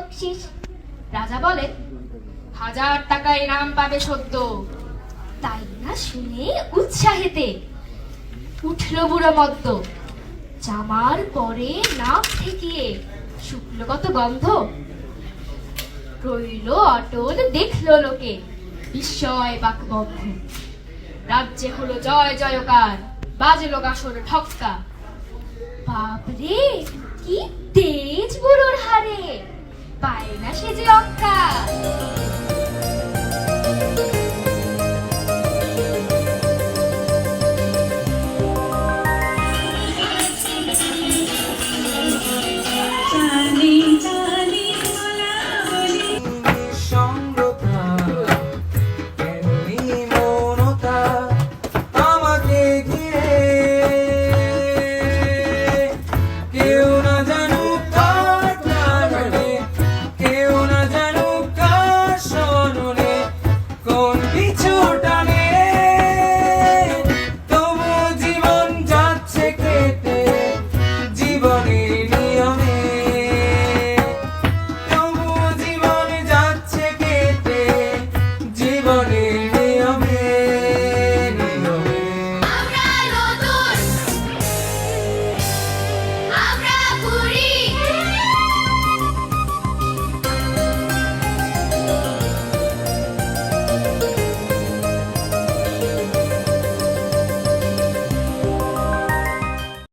বকশিস। রাজা বলেন, হাজার টাকা ইনাম পাবে সত্য তাই না শুনে উৎসাহেতে উঠল বুড়ো মদ্য। জামার পরে নাম ঠেকিয়ে শুকলো কত গন্ধ। রইল অটল, দেখল লোকে, বিস্ময় বাকবন্ধ। রাজ্যে হলো জয় জয়কার বাজলো গাছর ঢক্কা বাপরে, কি তেজ বুড়োর হারে! পায় না সে যে